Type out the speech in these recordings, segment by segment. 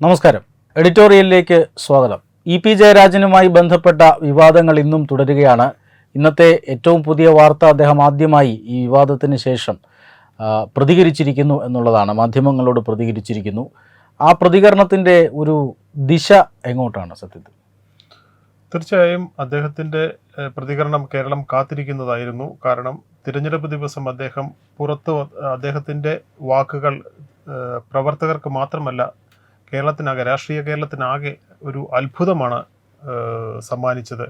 നമസ്കാരം. എഡിറ്റോറിയലിലേക്ക് സ്വാഗതം. E P ജയരാജനുമായി ബന്ധപ്പെട്ട വിവാദങ്ങൾ ഇന്നും തുടരുകയാണ്. ഇന്നത്തെ ഏറ്റവും പുതിയ വാർത്ത അദ്ദേഹം ആദ്യമായി ഈ വിവാദത്തിന് ശേഷം പ്രതികരിച്ചിരിക്കുന്നു എന്നുള്ളതാണ്. മാധ്യമങ്ങളോട് പ്രതികരിച്ചിരിക്കുന്നു. ആ പ്രതികരണത്തിന്റെ ഒരു ദിശ എങ്ങോട്ടാണ് സത്യത്തിൽ? തീർച്ചയായും അദ്ദേഹത്തിന്റെ പ്രതികരണം കേരളം കാത്തിരിക്കുന്നതായിരുന്നു. കാരണം തിരഞ്ഞെടുപ്പ് ദിവസം അദ്ദേഹം പുറത്ത് അദ്ദേഹത്തിന്റെ വാക്കുകൾ പ്രവർത്തകർക്ക് മാത്രമല്ല കേരളത്തിനാകെ രാഷ്ട്രീയ കേരളത്തിനാകെ ഒരു അത്ഭുതമാണ് സമ്മാനിച്ചത്.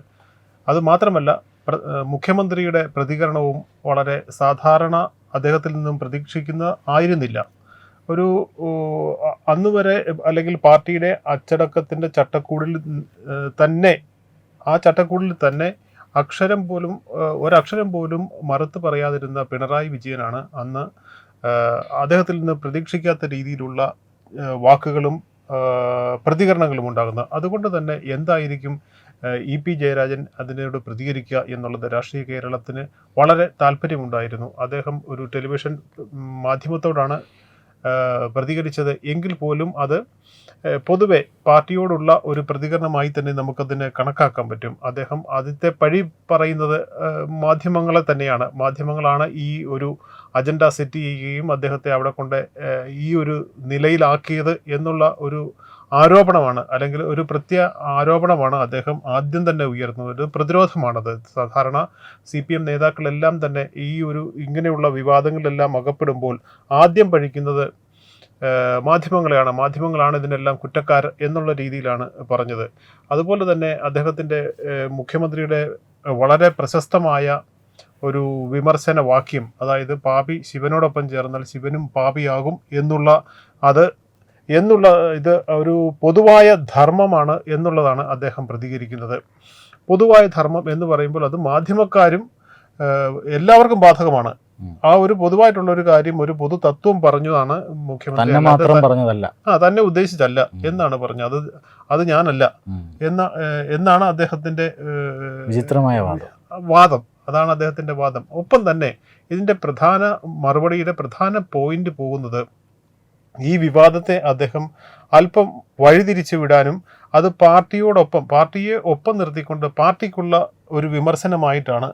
അതുമാത്രമല്ല മുഖ്യമന്ത്രിയുടെ പ്രതികരണവും വളരെ സാധാരണ അദ്ദേഹത്തിൽ നിന്നും പ്രതീക്ഷിക്കുന്ന ആയിരുന്നില്ല. ഒരു അന്നുവരെ അന്ന് വരെ അല്ലെങ്കിൽ പാർട്ടിയുടെ അച്ചടക്കത്തിന്റെ ചട്ടക്കൂടിൽ തന്നെ ആ ചട്ടക്കൂടിൽ തന്നെ അക്ഷരം പോലും ഒരക്ഷരം പോലും മറുത്ത് പറയാതിരുന്ന പിണറായി വിജയനാണ് അന്ന് അദ്ദേഹത്തിൽ നിന്ന് പ്രതീക്ഷിക്കാത്ത രീതിയിലുള്ള വാക്കുകളും പ്രതികരണങ്ങളും ഉണ്ടാകുന്നത് അതുകൊണ്ട് തന്നെ എന്തായിരിക്കും ഇ പി ജയരാജൻ അതിനോട് പ്രതികരിക്കുക എന്നുള്ളത് രാഷ്ട്രീയ കേരളത്തിന് വളരെ താല്പര്യമുണ്ടായിരുന്നു. അദ്ദേഹം ഒരു ടെലിവിഷൻ മാധ്യമത്തോടാണ് പ്രതികരിച്ചത്. എങ്കിൽ പോലും അത് പൊതുവെ പാർട്ടിയോടുള്ള ഒരു പ്രതികരണമായി തന്നെ നമുക്കതിനെ കണക്കാക്കാൻ പറ്റും. അദ്ദേഹം ആദ്യത്തെ പഴി പറയുന്നത് മാധ്യമങ്ങളെ തന്നെയാണ്. മാധ്യമങ്ങളാണ് ഈ ഒരു അജണ്ട സെറ്റ് ചെയ്യുകയും അദ്ദേഹത്തെ അവിടെ കൊണ്ട് ഈ ഒരു നിലയിലാക്കിയത് എന്നുള്ള ഒരു ആരോപണമാണ് അല്ലെങ്കിൽ ഒരു പ്രത്യ ആരോപണമാണ് അദ്ദേഹം ആദ്യം തന്നെ ഉയർന്നത്. ഒരു പ്രതിരോധമാണത്. സാധാരണ സി പി എം നേതാക്കളെല്ലാം തന്നെ ഈ ഒരു ഇങ്ങനെയുള്ള വിവാദങ്ങളിലെല്ലാം അകപ്പെടുമ്പോൾ ആദ്യം പഴിക്കുന്നത് മാധ്യമങ്ങളെയാണ്. മാധ്യമങ്ങളാണ് ഇതിനെല്ലാം കുറ്റക്കാർ എന്നുള്ള രീതിയിലാണ് പറഞ്ഞത്. അതുപോലെ തന്നെ അദ്ദേഹത്തിന്റെ മുഖ്യമന്ത്രിയുടെ വളരെ പ്രശസ്തമായ ഒരു വിമർശന വാക്യം അതായത് പാപി ശിവനോടൊപ്പം ചേർന്നാൽ ശിവനും പാപിയാകും എന്നുള്ള അത് എന്നുള്ള ഇത് ഒരു പൊതുവായ ധർമ്മമാണ് എന്നുള്ളതാണ് അദ്ദേഹം പ്രതികരിക്കുന്നത്. പൊതുവായ ധർമ്മം എന്ന് പറയുമ്പോൾ അത് മാധ്യമക്കാരും എല്ലാവർക്കും ബാധകമാണ്. ആ ഒരു പൊതുവായിട്ടുള്ള ഒരു കാര്യം ഒരു പൊതു തത്വം പറഞ്ഞതാണ് മുഖ്യമന്ത്രി. ആ തന്നെ ഉദ്ദേശിച്ചല്ല എന്നാണ് പറഞ്ഞത്. അത് അത് ഞാനല്ല. എന്ന എന്നാണ് അദ്ദേഹത്തിന്റെ വിചിത്രമായ വാദം. വാദം. അതാണ് അദ്ദേഹത്തിന്റെ വാദം. ഒപ്പം തന്നെ ഇതിന്റെ പ്രധാന മറുപടിയുടെ പ്രധാന പോയിന്റ് പോകുന്നത് ഈ വിവാദത്തെ അദ്ദേഹം അല്പം വഴിതിരിച്ചു വിടാനും അത് പാർട്ടിയോടൊപ്പം പാർട്ടിയെ ഒപ്പം നിർത്തിക്കൊണ്ട് പാർട്ടിക്കുള്ള ഒരു വിമർശനമായിട്ടാണ്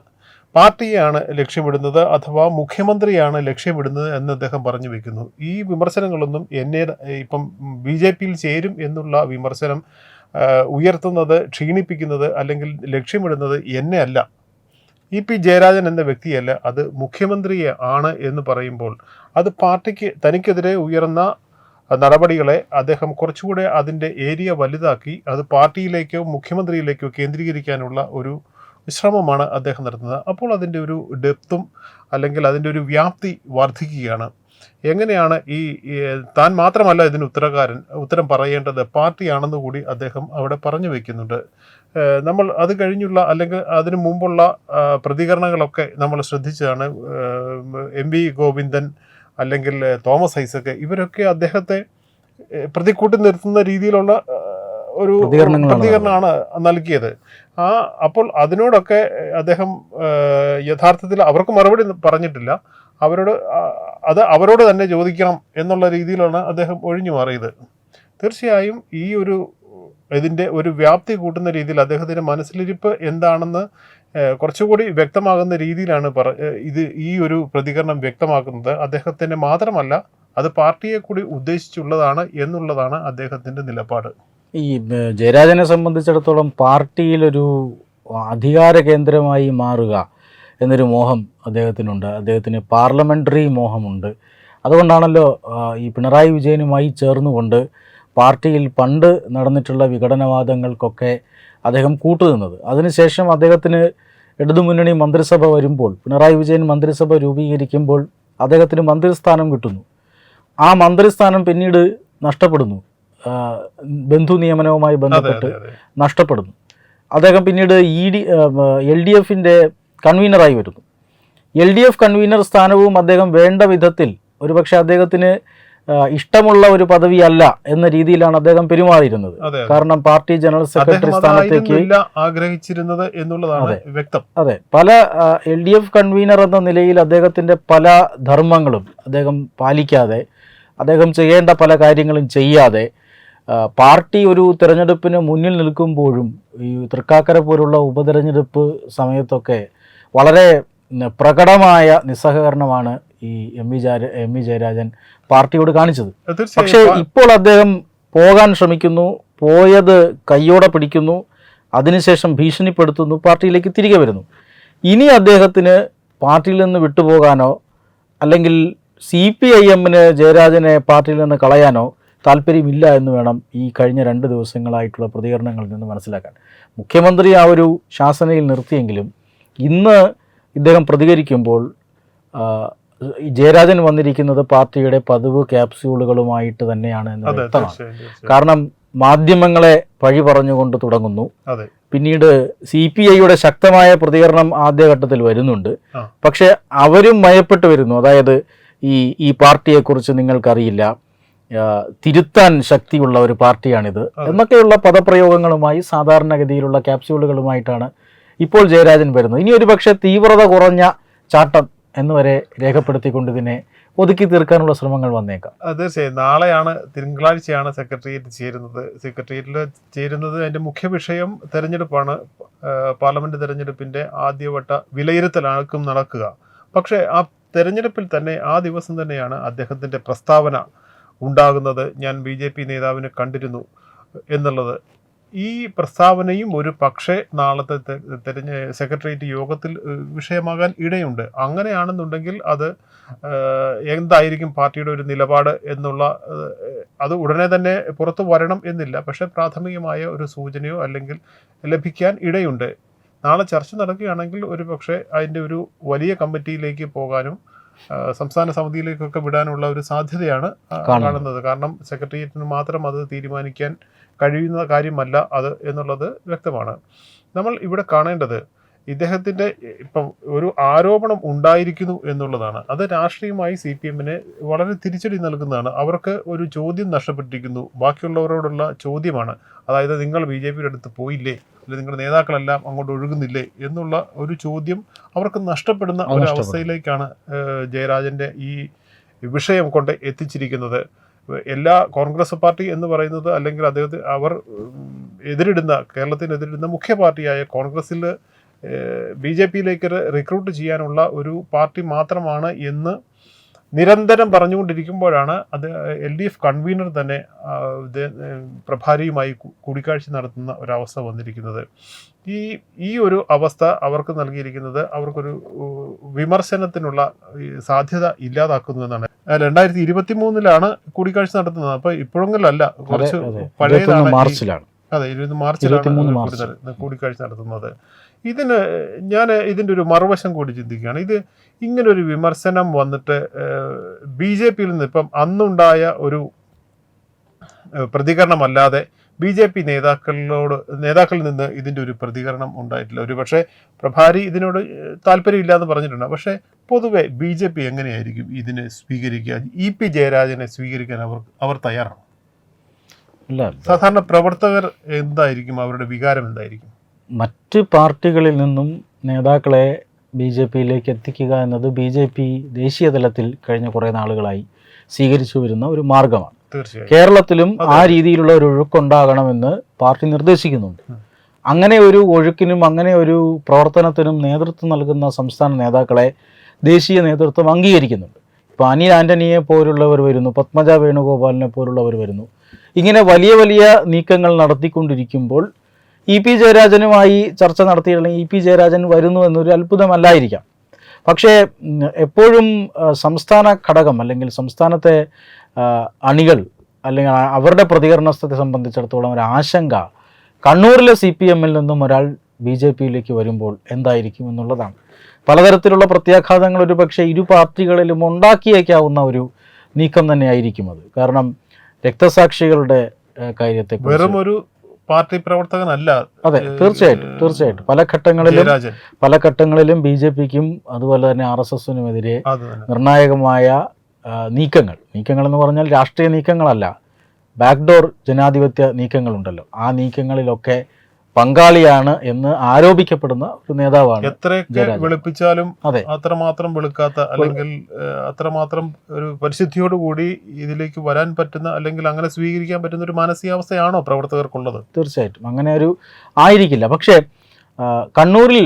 പാർട്ടിയെയാണ് ലക്ഷ്യമിടുന്നത് അഥവാ മുഖ്യമന്ത്രിയാണ് ലക്ഷ്യമിടുന്നത് എന്ന് അദ്ദേഹം പറഞ്ഞു വെക്കുന്നു. ഈ വിമർശനങ്ങളൊന്നും എന്നെ ഇപ്പം ബി ജെ പിയിൽ ചേരും എന്നുള്ള വിമർശനം ഉയർത്തുന്നത് ക്ഷീണിപ്പിക്കുന്നത് അല്ലെങ്കിൽ ലക്ഷ്യമിടുന്നത് എന്നെ അല്ല. ഇ പി ജയരാജൻ എന്ന വ്യക്തിയല്ല അത് മുഖ്യമന്ത്രിയെ ആണ് എന്ന് പറയുമ്പോൾ അത് പാർട്ടിക്ക് തനിക്കെതിരെ ഉയർന്ന നടപടികളെ അദ്ദേഹം കുറച്ചുകൂടെ അതിന്റെ ഏരിയ വലുതാക്കി അത് പാർട്ടിയിലേക്കോ മുഖ്യമന്ത്രിയിലേക്കോ കേന്ദ്രീകരിക്കാനുള്ള ഒരു ശ്രമമാണ് അദ്ദേഹം നടത്തുന്നത്. അപ്പോൾ അതിന്റെ ഒരു ഡെപ്തും അല്ലെങ്കിൽ അതിന്റെ ഒരു വ്യാപ്തി വർദ്ധിക്കുകയാണ്. എങ്ങനെയാണ് ഈ താൻ മാത്രമല്ല ഇതിന് ഉത്തരകാരൻ ഉത്തരം പറയേണ്ടത് പാർട്ടിയാണെന്ന് കൂടി അദ്ദേഹം അവിടെ പറഞ്ഞു വെക്കുന്നുണ്ട്. നമ്മൾ അത് കഴിഞ്ഞുള്ള അല്ലെങ്കിൽ അതിനു മുമ്പുള്ള പ്രതികരണങ്ങളൊക്കെ നമ്മൾ ശ്രദ്ധിച്ചതാണ്. എം വി ഗോവിന്ദൻ അല്ലെങ്കിൽ തോമസ് ഐസക് ഇവരൊക്കെ അദ്ദേഹത്തെ പ്രതിക്കൂട്ടി നിർത്തുന്ന രീതിയിലുള്ള ഒരു പ്രതികരണമാണ് നൽകിയത്. ആ അപ്പോൾ അതിനോടൊക്കെ അദ്ദേഹം യഥാർത്ഥത്തിൽ അവർക്ക് മറുപടി പറഞ്ഞിട്ടില്ല. അവരോട് അത് അവരോട് തന്നെ ചോദിക്കണം എന്നുള്ള രീതിയിലാണ് അദ്ദേഹം ഒഴിഞ്ഞു മാറിയത്. തീർച്ചയായും ഈ ഒരു ഇതിന്റെ ഒരു വ്യാപ്തി കൂട്ടുന്ന രീതിയിൽ അദ്ദേഹത്തിന്റെ മനസ്സിലിരിപ്പ് എന്താണെന്ന് കുറച്ചുകൂടി വ്യക്തമാകുന്ന രീതിയിലാണ് പറ ഇത് ഈ ഒരു പ്രതികരണം വ്യക്തമാക്കുന്നത്. അദ്ദേഹത്തിന് മാത്രമല്ല അത് പാർട്ടിയെ കൂടി ഉദ്ദേശിച്ചുള്ളതാണ് എന്നുള്ളതാണ് അദ്ദേഹത്തിന്റെ നിലപാട്. ഈ ജയരാജനെ സംബന്ധിച്ചിടത്തോളം പാർട്ടിയിലൊരു അധികാര കേന്ദ്രമായി മാറുക എന്നൊരു മോഹം അദ്ദേഹത്തിനുണ്ട്. അദ്ദേഹത്തിന് പാർലമെന്ററി മോഹമുണ്ട്. അതുകൊണ്ടാണല്ലോ ഈ പിണറായി വിജയനുമായി ചേർന്നുകൊണ്ട് പാർട്ടിയിൽ പണ്ട് നടന്നിട്ടുള്ള വിഘടനവാദങ്ങൾക്കൊക്കെ അദ്ദേഹം കൂട്ടുനിന്നത്. അതിനുശേഷം അദ്ദേഹത്തിന് ഇടതുമുന്നണി മന്ത്രിസഭ വരുമ്പോൾ പിണറായി വിജയൻ മന്ത്രിസഭ രൂപീകരിക്കുമ്പോൾ അദ്ദേഹത്തിന് മന്ത്രിസ്ഥാനം കിട്ടുന്നു. ആ മന്ത്രിസ്ഥാനം പിന്നീട് നഷ്ടപ്പെടുന്നു. ബന്ധു നിയമനവുമായി ബന്ധപ്പെട്ട് നഷ്ടപ്പെടുന്നു. അദ്ദേഹം പിന്നീട് ഇ ഡി എൽ ഡി എഫിന്റെ കൺവീനറായി വരുന്നു. എൽ ഡി എഫ് കൺവീനർ സ്ഥാനവും അദ്ദേഹം വേണ്ട വിധത്തിൽ ഒരുപക്ഷെ അദ്ദേഹത്തിന് ഇഷ്ടമുള്ള ഒരു പദവിയല്ല എന്ന രീതിയിലാണ് അദ്ദേഹം പെരുമാറിയിരുന്നത്. കാരണം പാർട്ടി ജനറൽ സെക്രട്ടറി സ്ഥാനത്തേക്ക് ആഗ്രഹിച്ചിരുന്നത് എന്നുള്ളതാണ് വ്യക്തം. അതെ. പല എൽ ഡി എഫ് കൺവീനർ എന്ന നിലയിൽ അദ്ദേഹത്തിന്റെ പല ധർമ്മങ്ങളും അദ്ദേഹം പാലിക്കാതെ അദ്ദേഹം ചെയ്യേണ്ട പല കാര്യങ്ങളും ചെയ്യാതെ പാർട്ടി ഒരു തിരഞ്ഞെടുപ്പിന് മുന്നിൽ നിൽക്കുമ്പോഴും ഈ തൃക്കാക്കര പോലുള്ള ഉപതെരഞ്ഞെടുപ്പ് സമയത്തൊക്കെ വളരെ പ്രകടമായ നിസ്സഹകരണമാണ് ഈ M V Jaya M V Jayarajan പാർട്ടിയോട് കാണിച്ചത്. പക്ഷേ ഇപ്പോൾ അദ്ദേഹം പോകാൻ ശ്രമിക്കുന്നു പോയത് കയ്യോടെ പിടിക്കുന്നു അതിനുശേഷം ഭീഷണിപ്പെടുത്തുന്നു പാർട്ടിയിലേക്ക് തിരികെ വരുന്നു. ഇനി അദ്ദേഹത്തിന് പാർട്ടിയിൽ നിന്ന് വിട്ടുപോകാനോ അല്ലെങ്കിൽ സി പി ഐ എമ്മിന് ജയരാജനെ പാർട്ടിയിൽ നിന്ന് കളയാനോ താല്പര്യമില്ല എന്ന് വേണം ഈ കഴിഞ്ഞ രണ്ട് ദിവസങ്ങളായിട്ടുള്ള പ്രതികരണങ്ങളിൽ നിന്ന് മനസ്സിലാക്കാൻ. മുഖ്യമന്ത്രി ആ ഒരു ശാസനയിൽ നിർത്തിയെങ്കിലും ഇന്ന് ഇദ്ദേഹം പ്രതികരിക്കുമ്പോൾ ജയരാജൻ വന്നിരിക്കുന്നത് പാർട്ടിയുടെ പതിവ് ക്യാപ്സ്യൂളുകളുമായിട്ട് തന്നെയാണ് എന്ന് വ്യക്തമാണ്. കാരണം മാധ്യമങ്ങളെ പഴി പറഞ്ഞുകൊണ്ട് തുടങ്ങുന്നു. പിന്നീട് സി പി ഐയുടെ ശക്തമായ പ്രതികരണം ആദ്യഘട്ടത്തിൽ വരുന്നുണ്ട്. പക്ഷെ അവരും മയപ്പെട്ട് വരുന്നു. അതായത് ഈ ഈ പാർട്ടിയെക്കുറിച്ച് നിങ്ങൾക്കറിയില്ല. തിരുത്താൻ ശക്തിയുള്ള ഒരു പാർട്ടിയാണിത്. എന്നൊക്കെയുള്ള പദപ്രയോഗങ്ങളുമായി സാധാരണഗതിയിലുള്ള ക്യാപ്സ്യൂളുകളുമായിട്ടാണ് ഇപ്പോൾ ജയരാജൻ വരുന്നു. ഇനി ഒരു പക്ഷേ തീവ്രത കുറഞ്ഞ ചാട്ടം എന്നുവരെ രേഖപ്പെടുത്തിക്കൊണ്ട് ഇതിനെ ഒതുക്കി തീർക്കാനുള്ള ശ്രമങ്ങൾ വന്നേക്കാം. തീർച്ചയായും നാളെയാണ് തിങ്കളാഴ്ചയാണ് സെക്രട്ടേറിയറ്റ് ചേരുന്നത്. സെക്രട്ടേറിയറ്റിൽ ചേരുന്നത് അതിന്റെ മുഖ്യ വിഷയം തെരഞ്ഞെടുപ്പാണ്. പാർലമെന്റ് തെരഞ്ഞെടുപ്പിന്റെ ആദ്യവട്ട വിലയിരുത്തലാക്കും നടക്കുക. പക്ഷേ ആ തെരഞ്ഞെടുപ്പിൽ തന്നെ ആ ദിവസം തന്നെയാണ് അദ്ദേഹത്തിന്റെ പ്രസ്താവന ഉണ്ടാകുന്നത്. ഞാൻ ബി നേതാവിനെ കണ്ടിരുന്നു എന്നുള്ളത്. ഈ പ്രസ്താവനയും ഒരു പക്ഷേ നാളത്തെ തെരഞ്ഞ സെക്രട്ടേറിയറ്റ് യോഗത്തിൽ വിഷയമാകാൻ ഇടയുണ്ട്. അങ്ങനെയാണെന്നുണ്ടെങ്കിൽ അത് എന്തായിരിക്കും പാർട്ടിയുടെ ഒരു നിലപാട് എന്നുള്ള അത് ഉടനെ തന്നെ പുറത്തു വരണം എന്നില്ല. പക്ഷേ പ്രാഥമികമായ ഒരു സൂചനയോ അല്ലെങ്കിൽ ലഭിക്കാൻ ഇടയുണ്ട്. നാളെ ചർച്ച നടക്കുകയാണെങ്കിൽ ഒരു പക്ഷേ അതിന്റെ ഒരു വലിയ കമ്മിറ്റിയിലേക്ക് പോകാനും സംസ്ഥാന സമിതിയിലേക്കൊക്കെ വിടാനുള്ള ഒരു സാധ്യതയാണ്. കാണുന്നത് കാരണം സെക്രട്ടേറിയറ്റിന് മാത്രം അത് തീരുമാനിക്കാൻ കഴിയുന്ന കാര്യമല്ല അത് എന്നുള്ളത് വ്യക്തമാണ് നമ്മൾ ഇവിടെ കാണേണ്ടത് ഇദ്ദേഹത്തിന്റെ ഇപ്പം ഒരു ആരോപണം ഉണ്ടായിരിക്കുന്നു എന്നുള്ളതാണ്. അത് രാഷ്ട്രീയമായി സി പി എമ്മിന് വളരെ തിരിച്ചടി നൽകുന്നതാണ്. അവർക്ക് ഒരു ചോദ്യം നഷ്ടപ്പെട്ടിരിക്കുന്നു. ബാക്കിയുള്ളവരോടുള്ള ചോദ്യമാണ്. അതായത് നിങ്ങൾ ബി ജെ പിയുടെ അടുത്ത് പോയില്ലേ? അല്ലെങ്കിൽ നിങ്ങളുടെ നേതാക്കളെല്ലാം അങ്ങോട്ട് ഒഴുകുന്നില്ലേ? എന്നുള്ള ഒരു ചോദ്യം അവർക്ക് നഷ്ടപ്പെടുന്ന ഒരവസ്ഥയിലേക്കാണ് ഒരു. അവസ്ഥയിലേക്കാണ് ജയരാജന്റെ ഈ വിഷയം കൊണ്ട് എത്തിച്ചിരിക്കുന്നത്. എല്ലാ കോൺഗ്രസ് പാർട്ടി എന്ന് പറയുന്നത് അല്ലെങ്കിൽ അദ്ദേഹത്തെ അവർ എതിരിടുന്ന കേരളത്തിന് എതിരിടുന്ന മുഖ്യ പാർട്ടിയായ കോൺഗ്രസിൽ ബി ജെ പിയിലേക്ക് റിക്രൂട്ട് ചെയ്യാനുള്ള ഒരു പാർട്ടി മാത്രമാണ് എന്ന് നിരന്തരം പറഞ്ഞുകൊണ്ടിരിക്കുമ്പോഴാണ് അത് എൽ ഡി എഫ് കൺവീനർ തന്നെ പ്രഭാരിയുമായി കൂടിക്കാഴ്ച നടത്തുന്ന ഒരവസ്ഥ വന്നിരിക്കുന്നത്. ഈ ഈ ഒരു അവസ്ഥ അവർക്ക് നൽകിയിരിക്കുന്നത് അവർക്കൊരു വിമർശനത്തിനുള്ള സാധ്യത ഇല്ലാതാക്കുന്നു എന്നാണ്. രണ്ടായിരത്തി ഇരുപത്തി മൂന്നിലാണ് കൂടിക്കാഴ്ച നടത്തുന്നത്. അപ്പൊ ഇപ്പോഴെങ്കിലല്ല കുറച്ച് പഴയതാണ് മാർച്ചിലാണ്. അതെ ഇരുപത് മാർച്ചിലാണ് 23 മാർച്ച്. കൂടുതൽ കൂടിക്കാഴ്ച നടത്തുന്നത്. ഇതിന് ഞാൻ ഇതിന്റെ ഒരു മറുവശം കൂടി ചിന്തിക്കുകയാണ്. ഇത് ഇങ്ങനൊരു വിമർശനം വന്നിട്ട് ബി ജെ പിയിൽ നിന്ന് ഇപ്പം അന്നുണ്ടായ ഒരു പ്രതികരണമല്ലാതെ ബി ജെ പി നേതാക്കളോട് നേതാക്കളിൽ നിന്ന് ഇതിന്റെ ഒരു പ്രതികരണം ഉണ്ടായിട്ടില്ല. ഒരു പക്ഷേ പ്രഭാരി ഇതിനോട് താല്പര്യമില്ലാന്ന് താല്പര്യമില്ല എന്ന് പറഞ്ഞിട്ടുണ്ട്. പക്ഷേ പൊതുവെ ബി ജെ പി എങ്ങനെയായിരിക്കും ഇതിനെ സ്വീകരിക്കുക ഇ പി ജയരാജനെ സ്വീകരിക്കാൻ അവർ അവർ തയ്യാറാണ്? സാധാരണ പ്രവർത്തകർ എന്തായിരിക്കും? അവരുടെ വികാരം എന്തായിരിക്കും? മറ്റ് പാർട്ടികളിൽ നിന്നും നേതാക്കളെ ബി ജെ പിയിലേക്ക് എത്തിക്കുക എന്നത് ബി ജെ പി ദേശീയ തലത്തിൽ കഴിഞ്ഞ കുറേ നാളുകളായി സ്വീകരിച്ചു വരുന്ന ഒരു മാർഗമാണ്. കേരളത്തിലും ആ രീതിയിലുള്ള ഒരു ഒഴുക്കുണ്ടാകണമെന്ന് പാർട്ടി നിർദ്ദേശിക്കുന്നുണ്ട്. അങ്ങനെ ഒരു ഒഴുക്കിനും അങ്ങനെ ഒരു പ്രവർത്തനത്തിനും നേതൃത്വം നൽകുന്ന സംസ്ഥാന നേതാക്കളെ ദേശീയ നേതൃത്വം അംഗീകരിക്കുന്നുണ്ട്. ഇപ്പോൾ അനിൽ ആന്റണിയെ പോലുള്ളവർ വരുന്നു പത്മജ വേണുഗോപാലിനെ പോലുള്ളവർ വരുന്നു. ഇങ്ങനെ വലിയ വലിയ നീക്കങ്ങൾ നടത്തിക്കൊണ്ടിരിക്കുമ്പോൾ ഇ പി ജയരാജനുമായി ചർച്ച നടത്തിയില്ലെങ്കിൽ ഇ പി ജയരാജൻ വരുന്നു എന്നൊരു അത്ഭുതമല്ലായിരിക്കാം. പക്ഷേ എപ്പോഴും സംസ്ഥാന ഘടകം അല്ലെങ്കിൽ സംസ്ഥാനത്തെ അണികൾ അല്ലെങ്കിൽ അവരുടെ പ്രതികരണത്തെ സംബന്ധിച്ചിടത്തോളം ഒരു ആശങ്ക കണ്ണൂരിലെ സി പി എമ്മിൽ നിന്നും ഒരാൾ ബി ജെ പിയിലേക്ക് വരുമ്പോൾ എന്തായിരിക്കും എന്നുള്ളതാണ്. പലതരത്തിലുള്ള പ്രത്യാഘാതങ്ങൾ ഒരു പക്ഷേ ഇരു പാർട്ടികളിലും ഉണ്ടാക്കിയേക്കാവുന്ന ഒരു നീക്കം തന്നെയായിരിക്കും അത്. കാരണം രക്തസാക്ഷികളുടെ കാര്യത്തെ വെറും ഒരു പാർട്ടി പ്രവർത്തകനല്ല അതെ തീർച്ചയായിട്ടും തീർച്ചയായിട്ടും. പല ഘട്ടങ്ങളിലും പല ഘട്ടങ്ങളിലും ബി ജെ പിക്കും അതുപോലെ തന്നെ ആർ എസ് എസിനുമെതിരെ എതിരെ നിർണായകമായ നീക്കങ്ങൾ നീക്കങ്ങൾ. എന്ന് പറഞ്ഞാൽ രാഷ്ട്രീയ നീക്കങ്ങളല്ല. ബാക്ക്ഡോർ ജനാധിപത്യ നീക്കങ്ങളുണ്ടല്ലോ. ആ നീക്കങ്ങളിലൊക്കെ പങ്കാളിയാണ് എന്ന് ആരോപിക്കപ്പെടുന്ന ഒരു നേതാവാണ് എത്രയൊക്കെ. വെളുപ്പിച്ചാലും അതെ. അത്രമാത്രം വെളുക്കാത്ത അല്ലെങ്കിൽ അത്രമാത്രം ഒരു പരിശുദ്ധിയോട് കൂടി ഇതിലേക്ക് വരാൻ പറ്റുന്ന അല്ലെങ്കിൽ അങ്ങനെ സ്വീകരിക്കാൻ പറ്റുന്ന ഒരു മാനസികാവസ്ഥയാണോ പ്രവർത്തകർക്കുള്ളത്? തീർച്ചയായിട്ടും. അങ്ങനെ ഒരു ആയിരിക്കില്ല. പക്ഷേ കണ്ണൂരിൽ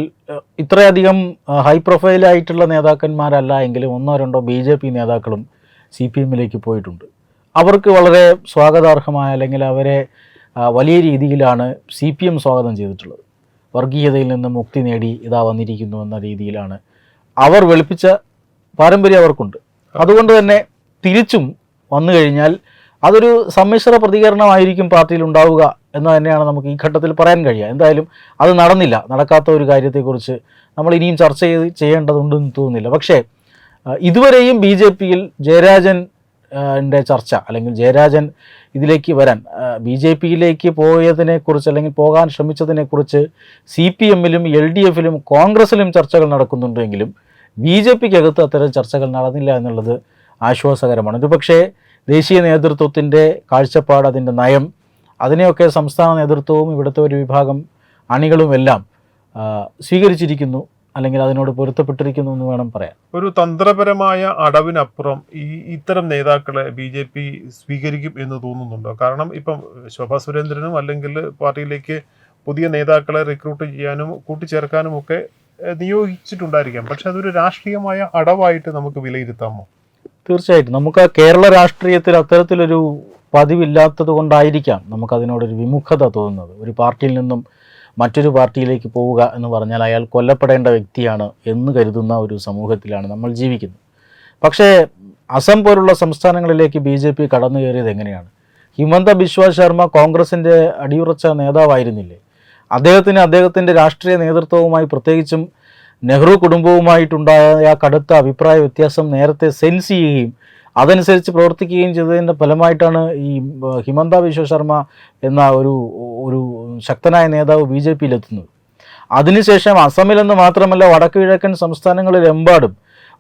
ഇത്രയധികം ഹൈ പ്രൊഫൈലായിട്ടുള്ള നേതാക്കന്മാരല്ല എങ്കിലും ഒന്നോ രണ്ടോ ബി ജെ പി നേതാക്കളും സി പി എമ്മിലേക്ക് പോയിട്ടുണ്ട്. അവർക്ക് വളരെ സ്വാഗതാർഹമായ അല്ലെങ്കിൽ അവരെ വലിയ രീതിയിലാണ് സി പി എം സ്വാഗതം ചെയ്തിട്ടുള്ളത്. വർഗീയതയിൽ നിന്ന് മുക്തി നേടി ഇതാ വന്നിരിക്കുന്നു എന്ന രീതിയിലാണ് അവർ വെളുപ്പിച്ച പാരമ്പര്യം അവർക്കുണ്ട്. അതുകൊണ്ട് തന്നെ തിരിച്ചും വന്നു കഴിഞ്ഞാൽ അതൊരു സമ്മിശ്ര പ്രതികരണമായിരിക്കും പാർട്ടിയിൽ ഉണ്ടാവുക എന്ന് തന്നെയാണ് നമുക്ക് ഈ ഘട്ടത്തിൽ പറയാൻ കഴിയുക. എന്തായാലും അത് നടന്നില്ല. നടക്കാത്ത ഒരു കാര്യത്തെക്കുറിച്ച് നമ്മൾ ഇനിയും ചർച്ച ചെയ്ത് ചെയ്യേണ്ടതുണ്ടെന്ന് തോന്നുന്നില്ല. പക്ഷേ ഇതുവരെയും ബി ജെ പിയിൽ ജയരാജൻ ന്റെ ചർച്ച അല്ലെങ്കിൽ ജയരാജൻ ഇതിലേക്ക് വരാൻ ബി ജെ പിയിലേക്ക് പോയതിനെക്കുറിച്ച് അല്ലെങ്കിൽ പോകാൻ ശ്രമിച്ചതിനെക്കുറിച്ച് സി പി എമ്മിലും എൽ ഡി എഫിലും കോൺഗ്രസിലും ചർച്ചകൾ നടക്കുന്നുണ്ടെങ്കിലും ബി ജെ പിക്കകത്ത് അത്തരം ചർച്ചകൾ നടന്നില്ല എന്നുള്ളത് ആശ്വാസകരമാണ്. ഒരുപക്ഷേ ദേശീയ നേതൃത്വത്തിന്റെ കാഴ്ചപ്പാട് അതിന്റെ നയം അതിനെയൊക്കെ സംസ്ഥാന നേതൃത്വവും ഇവിടുത്തെ ഒരു വിഭാഗം അണികളുമെല്ലാം സ്വീകരിച്ചിരിക്കുന്നു. അല്ലെങ്കിൽ അതിനോട് പൊരുത്തപ്പെട്ടിരിക്കുന്നു എന്ന് വേണം പറയാൻ. ഒരു തന്ത്രപരമായ അടവിനപ്പുറം ഈ ഇത്തരം നേതാക്കളെ ബി ജെ പി സ്വീകരിക്കും എന്ന് തോന്നുന്നുണ്ടോ? കാരണം ഇപ്പം ശോഭാ സുരേന്ദ്രനും അല്ലെങ്കിൽ പാർട്ടിയിലേക്ക് പുതിയ നേതാക്കളെ റിക്രൂട്ട് ചെയ്യാനും കൂട്ടിച്ചേർക്കാനും ഒക്കെ നിയോഗിച്ചിട്ടുണ്ടായിരിക്കാം. പക്ഷെ അതൊരു രാഷ്ട്രീയമായ അടവായിട്ട് നമുക്ക് വിലയിരുത്താമോ? തീർച്ചയായിട്ടും. നമുക്ക് കേരള രാഷ്ട്രീയത്തിൽ അത്തരത്തിലൊരു പതിവില്ലാത്തത് കൊണ്ടായിരിക്കാം നമുക്കതിനോടൊരു വിമുഖത തോന്നുന്നത്. ഒരു പാർട്ടിയിൽ നിന്നും മറ്റൊരു പാർട്ടിയിലേക്ക് പോവുക എന്ന് പറഞ്ഞാൽ അയാൾ കൊല്ലപ്പെടേണ്ട വ്യക്തിയാണ് എന്ന് കരുതുന്ന ഒരു സമൂഹത്തിലാണ് നമ്മൾ ജീവിക്കുന്നത്. പക്ഷേ അസം പോലുള്ള സംസ്ഥാനങ്ങളിലേക്ക് ബി ജെ പി കടന്നു കയറിയത് എങ്ങനെയാണ്? ഹിമന്ത ബിശ്വ ശർമ്മ കോൺഗ്രസിന്റെ അടിയുറച്ച നേതാവായിരുന്നില്ലേ? അദ്ദേഹത്തിന് അദ്ദേഹത്തിന്റെ രാഷ്ട്രീയ നേതൃത്വവുമായി പ്രത്യേകിച്ചും നെഹ്റു കുടുംബവുമായിട്ടുണ്ടായ കടുത്ത അഭിപ്രായ വ്യത്യാസം നേരത്തെ സെൻസ് ചെയ്യുകയും അതനുസരിച്ച് പ്രവർത്തിക്കുകയും ചെയ്തതിന്റെ ഫലമായിട്ടാണ് ഈ ഹിമന്ത ബിശ്വ ശർമ്മ എന്ന ഒരു ഒരു ശക്തനായ നേതാവ് ബി ജെ പിയിലെത്തുന്നത്. അതിനുശേഷം അസമിലെന്ന് മാത്രമല്ല വടക്ക് കിഴക്കൻ സംസ്ഥാനങ്ങളിലെമ്പാടും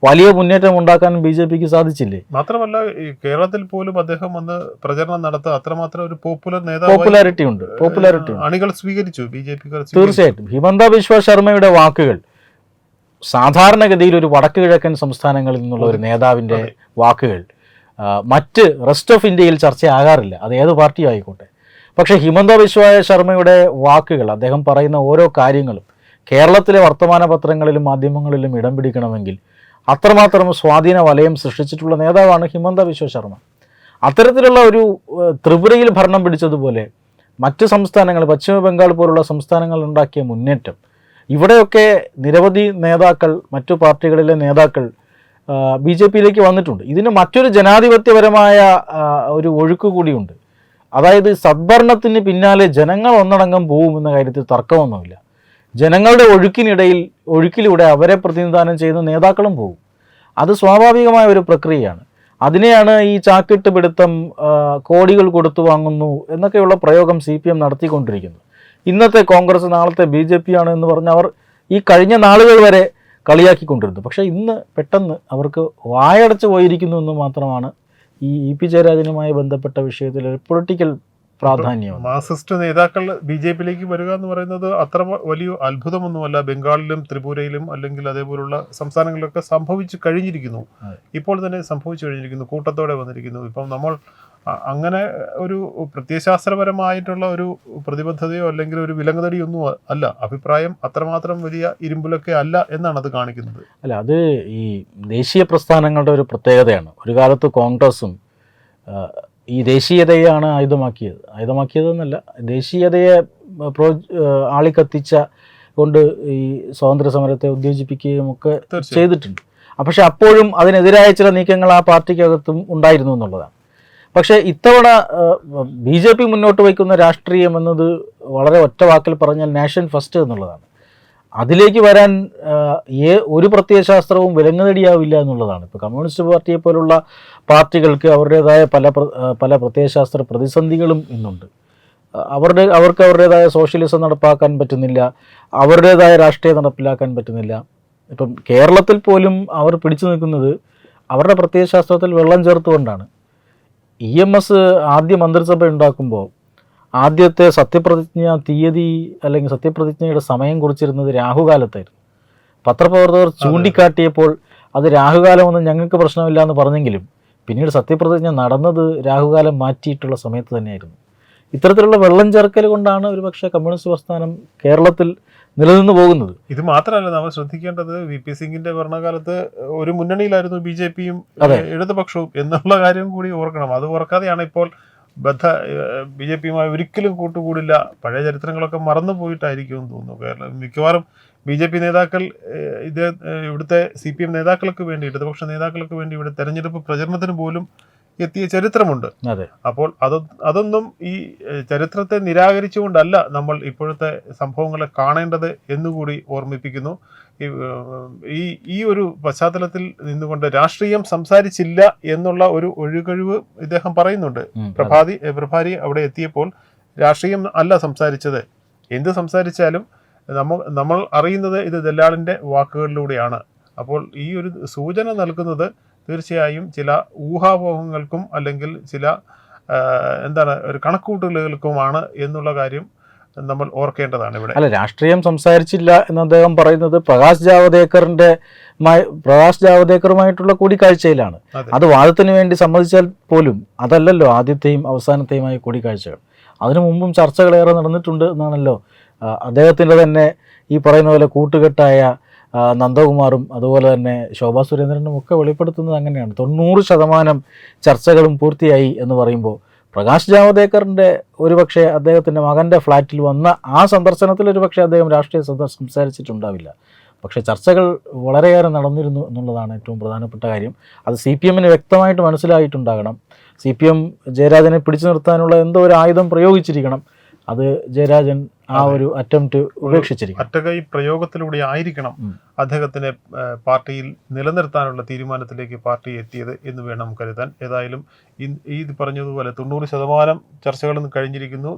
വലിയ മുന്നേറ്റം ഉണ്ടാക്കാൻ ബി ജെ പിക്ക് സാധിച്ചില്ലേ? മാത്രമല്ല ഈ കേരളത്തിൽ പോലും അദ്ദേഹം വന്ന് പ്രചരണം നടത്തുക അത്രമാത്രം ഒരു പോപ്പുലർ നേതാവ് പോപ്പുലാരിറ്റി ഉണ്ട്. പോപ്പുലാരിറ്റി അണികൾ സ്വീകരിച്ചു. ബി ജെ പി തീർച്ചയായിട്ടും. ഹിമന്ത ബിശ്വ ശർമ്മയുടെ വാക്കുകൾ സാധാരണഗതിയിൽ ഒരു വടക്ക് കിഴക്കൻ സംസ്ഥാനങ്ങളിൽ നിന്നുള്ള ഒരു നേതാവിന്റെ വാക്കുകൾ മറ്റ് റെസ്റ്റ് ഓഫ് ഇന്ത്യയിൽ ചർച്ചയാകാറില്ല. അത് ഏത് പാർട്ടി ആയിക്കോട്ടെ പക്ഷേ ഹിമന്ത ബിശ്വ ശർമ്മയുടെ വാക്കുകൾ അദ്ദേഹം പറയുന്ന ഓരോ കാര്യങ്ങളും കേരളത്തിലെ വർത്തമാന പത്രങ്ങളിലും മാധ്യമങ്ങളിലും ഇടം പിടിക്കണമെങ്കിൽ അത്രമാത്രം സ്വാധീന വലയം സൃഷ്ടിച്ചിട്ടുള്ള നേതാവാണ് ഹിമന്ത ബിശ്വ ശർമ്മ. അത്തരത്തിലുള്ള ഒരു ത്രിപുരയിൽ ഭരണം പിടിച്ചതുപോലെ മറ്റ് സംസ്ഥാനങ്ങൾ പശ്ചിമ ബംഗാൾ പോലുള്ള സംസ്ഥാനങ്ങൾ ഉണ്ടാക്കിയ മുന്നേറ്റം ഇവിടെയൊക്കെ നിരവധി നേതാക്കൾ മറ്റു പാർട്ടികളിലെ നേതാക്കൾ ബി ജെ പിയിലേക്ക് വന്നിട്ടുണ്ട്. ഇതിന് മറ്റൊരു ജനാധിപത്യപരമായ ഒരു ഒഴുക്ക് കൂടിയുണ്ട്. അതായത് സദ്ഭരണത്തിന് പിന്നാലെ ജനങ്ങൾ ഒന്നടങ്കം പോകുമെന്ന കാര്യത്തിൽ തർക്കമൊന്നുമില്ല. ജനങ്ങളുടെ ഒഴുക്കിനിടയിൽ ഒഴുക്കിലൂടെ അവരെ പ്രതിനിധാനം ചെയ്യുന്ന നേതാക്കളും പോകും. അത് സ്വാഭാവികമായ ഒരു പ്രക്രിയയാണ്. അതിനെയാണ് ഈ ചാക്കിട്ട് പിടുത്തം കോടികൾ കൊടുത്തു വാങ്ങുന്നു എന്നൊക്കെയുള്ള പ്രയോഗം സി പി എം നടത്തിക്കൊണ്ടിരിക്കുന്നത്. ഇന്നത്തെ കോൺഗ്രസ് നാളത്തെ ബി ജെ പി ആണ് എന്ന് പറഞ്ഞ് അവർ ഈ കഴിഞ്ഞ നാളുകൾ വരെ കളിയാക്കിക്കൊണ്ടിരുന്നു. പക്ഷേ ഇന്ന് പെട്ടെന്ന് അവർക്ക് വായടച്ചു പോയിരിക്കുന്നു എന്ന് മാത്രമാണ് ഈ ഇ പി ജയരാജനുമായി ബന്ധപ്പെട്ട വിഷയത്തിൽ ഒരു പൊളിറ്റിക്കൽ പ്രാധാന്യം. മാർസിസ്റ്റ് നേതാക്കൾ ബി ജെ പിയിലേക്ക് വരിക എന്ന് പറയുന്നത് അത്ര വലിയ അത്ഭുതമൊന്നുമല്ല. ബംഗാളിലും ത്രിപുരയിലും അല്ലെങ്കിൽ അതേപോലുള്ള സംസ്ഥാനങ്ങളിലൊക്കെ സംഭവിച്ചു കഴിഞ്ഞിരിക്കുന്നു. ഇപ്പോൾ തന്നെ സംഭവിച്ചു കഴിഞ്ഞിരിക്കുന്നു. കൂട്ടത്തോടെ വന്നിരിക്കുന്നു. ഇപ്പം നമ്മൾ അങ്ങനെ ഒരു പ്രത്യയശാസ്ത്രപരമായിട്ടുള്ള ഒരു പ്രതിബദ്ധതയോ അല്ലെങ്കിൽ ഒരു വിലങ്ങതടിയോ ഒന്നും അല്ല. അഭിപ്രായം അത്രമാത്രം വലിയ ഇരുമ്പിലൊക്കെ അല്ല എന്നാണ് അത് കാണിക്കുന്നത്. അല്ല അത് ഈ ദേശീയ പ്രസ്ഥാനങ്ങളുടെ ഒരു പ്രത്യേകതയാണ്. ഒരു കാലത്ത് കോൺഗ്രസും ഈ ദേശീയതയാണ് ആയുധമാക്കിയത്. ആയുധമാക്കിയതെന്നല്ല ദേശീയതയെ പ്രോ ആളിക്കത്തിച്ച കൊണ്ട് ഈ സ്വാതന്ത്ര്യ സമരത്തെ ഉദ്യോജിപ്പിക്കുകയും ഒക്കെ ചെയ്തിട്ടുണ്ട്. പക്ഷെ അപ്പോഴും അതിനെതിരായ ചില നീക്കങ്ങൾ ആ പാർട്ടിക്കകത്തും ഉണ്ടായിരുന്നു എന്നുള്ളതാണ്. പക്ഷേ ഇത്തവണ ബി ജെ പി മുന്നോട്ട് വയ്ക്കുന്ന രാഷ്ട്രീയം എന്നത് വളരെ ഒറ്റ വാക്കിൽ പറഞ്ഞാൽ നാഷൻ ഫസ്റ്റ് എന്നുള്ളതാണ്. അതിലേക്ക് വരാൻ ഏ ഒരു പ്രത്യയശാസ്ത്രവും വിലങ്ങുതടിയാവില്ല എന്നുള്ളതാണ്. ഇപ്പോൾ കമ്മ്യൂണിസ്റ്റ് പാർട്ടിയെ പോലുള്ള പാർട്ടികൾക്ക് അവരുടേതായ പല പല പ്രത്യയശാസ്ത്ര പ്രതിസന്ധികളും ഇന്നുണ്ട്. അവരുടെ അവർക്ക് അവരുടേതായ സോഷ്യലിസം നടപ്പാക്കാൻ പറ്റുന്നില്ല അവരുടേതായ രാഷ്ട്രീയം നടപ്പിലാക്കാൻ പറ്റുന്നില്ല. ഇപ്പം കേരളത്തിൽ പോലും അവർ പിടിച്ചു നിൽക്കുന്നത് അവരുടെ പ്രത്യയശാസ്ത്രത്തിൽ വെള്ളം ചേർത്തുകൊണ്ടാണ്. ഇ എം എസ് ആദ്യ മന്ത്രിസഭ ഉണ്ടാക്കുമ്പോൾ ആദ്യത്തെ സത്യപ്രതിജ്ഞ തീയതി അല്ലെങ്കിൽ സത്യപ്രതിജ്ഞയുടെ സമയം കുറിച്ചിരുന്നത് രാഹുകാലത്തായിരുന്നു. പത്രപ്രവർത്തകർ ചൂണ്ടിക്കാട്ടിയപ്പോൾ അത് രാഹുകാലമൊന്നും ഞങ്ങൾക്ക് പ്രശ്നമില്ല എന്ന് പറഞ്ഞെങ്കിലും പിന്നീട് സത്യപ്രതിജ്ഞ നടന്നത് രാഹുകാലം മാറ്റിയിട്ടുള്ള സമയത്ത് തന്നെയായിരുന്നു. ഇത്തരത്തിലുള്ള വെള്ളം ചേർക്കൽ കൊണ്ടാണ് ഒരുപക്ഷെ കമ്മ്യൂണിസ്റ്റ് പ്രസ്ഥാനം കേരളത്തിൽ നിലനിന്ന് പോകുന്നത്. ഇത് മാത്രമല്ല നമ്മൾ ശ്രദ്ധിക്കേണ്ടത് വി പി സിംഗിന്റെ ഭരണകാലത്ത് ഒരു മുന്നണിയിലായിരുന്നു ബി ജെ പിയും ഇടതുപക്ഷവും എന്നുള്ള കാര്യം കൂടി ഓർക്കണം. അത് ഓർക്കാതെയാണ് ഇപ്പോൾ ബദ്ധ ബി ജെ പിയുമായി ഒരിക്കലും കൂട്ടുകൂടില്ല. പഴയ ചരിത്രങ്ങളൊക്കെ മറന്നു പോയിട്ടായിരിക്കും എന്ന് തോന്നുന്നു. കേരളം മിക്കവാറും ബി ജെ പി നേതാക്കൾ ഇത് ഇവിടുത്തെ സി പി എം നേതാക്കൾക്ക് വേണ്ടി ഇടതുപക്ഷ നേതാക്കൾക്ക് വേണ്ടി ഇവിടെ തെരഞ്ഞെടുപ്പ് പ്രചരണത്തിന് പോലും എത്തിയ ചരിത്രമുണ്ട്. അപ്പോൾ അത് അതൊന്നും ഈ ചരിത്രത്തെ നിരാകരിച്ചുകൊണ്ടല്ല നമ്മൾ ഇപ്പോഴത്തെ സംഭവങ്ങളെ കാണേണ്ടത് എന്നുകൂടി ഓർമ്മിപ്പിക്കുന്നു. ഈ, ഈ ഒരു പശ്ചാത്തലത്തിൽ നിന്നുകൊണ്ട് രാഷ്ട്രീയം സംസാരിച്ചില്ല എന്നുള്ള ഒരു ഒഴുകഴിവ് ഇദ്ദേഹം പറയുന്നുണ്ട്. പ്രഭാതി പ്രഭാരി അവിടെ എത്തിയപ്പോൾ രാഷ്ട്രീയം അല്ല സംസാരിച്ചത്. എന്ത് സംസാരിച്ചാലും നമ്മൾ നമ്മൾ അറിയുന്നത് ഇത് ദല്ലാളിന്റെ വാക്കുകളിലൂടെയാണ്. അപ്പോൾ ഈ ഒരു സൂചന നൽകുന്നത് തീർച്ചയായും ചില ഊഹാപോഹങ്ങൾക്കും അല്ലെങ്കിൽ ചില എന്താണ് ഒരു കണക്കുകൂട്ടലുകൾക്കുമാണ് എന്നുള്ള കാര്യം നമ്മൾ ഓർക്കേണ്ടതാണ് ഇവിടെ. അല്ല രാഷ്ട്രീയം സംസാരിച്ചില്ല എന്ന് അദ്ദേഹം പറയുന്നത് പ്രകാശ് ജാവദേക്കറിന്റെ പ്രകാശ് ജാവദേക്കറുമായിട്ടുള്ള കൂടിക്കാഴ്ചയിലാണ്. അത്. വാദത്തിന് വേണ്ടി സമ്മതിച്ചാൽ പോലും അതല്ലല്ലോ ആദ്യത്തെയും അവസാനത്തെയുമായ കൂടിക്കാഴ്ചകൾ. അതിനു മുമ്പും ചർച്ചകളേറെ നടന്നിട്ടുണ്ട് എന്നാണല്ലോ അദ്ദേഹത്തിന്റെ അദ്ദേഹത്തിന്റെ തന്നെ ഈ പറയുന്ന പോലെ കൂട്ടുകെട്ടായ നന്ദകുമാറും അതുപോലെ തന്നെ ശോഭാ സുരേന്ദ്രനും ഒക്കെ വെളിപ്പെടുത്തുന്നത് അങ്ങനെയാണ്. തൊണ്ണൂറ് ശതമാനം ചർച്ചകളും പൂർത്തിയായി എന്ന് പറയുമ്പോൾ പ്രകാശ് ജാവദേക്കറിന്റെ ഒരുപക്ഷെ അദ്ദേഹത്തിന്റെ മകന്റെ ഫ്ലാറ്റിൽ വന്ന ആ സന്ദർശനത്തിൽ ഒരുപക്ഷെ അദ്ദേഹം രാഷ്ട്രീയ സംസാരിച്ചിട്ടുണ്ടാവില്ല. പക്ഷേ ചർച്ചകൾ വളരെയേറെ നടന്നിരുന്നു എന്നുള്ളതാണ് ഏറ്റവും പ്രധാനപ്പെട്ട കാര്യം. അത് സി പി എമ്മിന് വ്യക്തമായിട്ട് മനസ്സിലായിട്ടുണ്ടാകണം. സി പി എം ജയരാജനെ പിടിച്ചു നിർത്താനുള്ള എന്തോ ഒരു ആയുധം പ്രയോഗിച്ചിരിക്കണം. അത് ജയരാജൻ ആ. ഒരു അറ്റംപ്റ്റ് ഉപേക്ഷിച്ചിരിക്കും അറ്റകൈ പ്രയോഗത്തിലൂടെ ആയിരിക്കണം. അദ്ദേഹത്തിനെ പാർട്ടിയിൽ നിലനിർത്താനുള്ള തീരുമാനത്തിലേക്ക് പാർട്ടി എത്തിയത് എന്ന് വേണം കരുതാൻ. ഏതായാലും ഈ പറഞ്ഞതുപോലെ തൊണ്ണൂറ് ശതമാനം ചർച്ചകളും കഴിഞ്ഞിരിക്കുന്നു.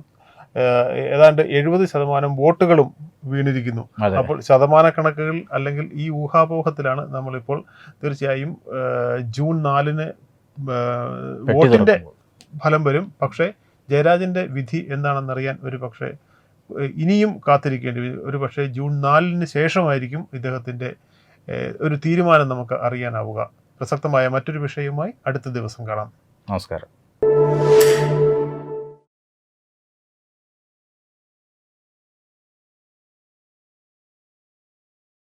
ഏതാണ്ട് എഴുപത് ശതമാനം വോട്ടുകളും വീണിരിക്കുന്നു. അപ്പോൾ ശതമാന കണക്കുകൾ അല്ലെങ്കിൽ ഈ ഊഹാപോഹത്തിലാണ് നമ്മളിപ്പോൾ തീർച്ചയായും ജൂൺ നാലിന് വോട്ടിന്റെ ഫലം വരും. പക്ഷേ ജയരാജന്റെ വിധി എന്താണെന്നറിയാൻ ഒരു പക്ഷേ ഇനിയും കാത്തിരിക്കേണ്ടി വരും. ഒരു പക്ഷേ ജൂൺ നാലിന് ശേഷമായിരിക്കും ഇദ്ദേഹത്തിന്റെ ഒരു തീരുമാനം നമുക്ക് അറിയാനാവുക. പ്രസക്തമായ മറ്റൊരു വിഷയവുമായി അടുത്ത ദിവസം കാണാം. നമസ്കാരം.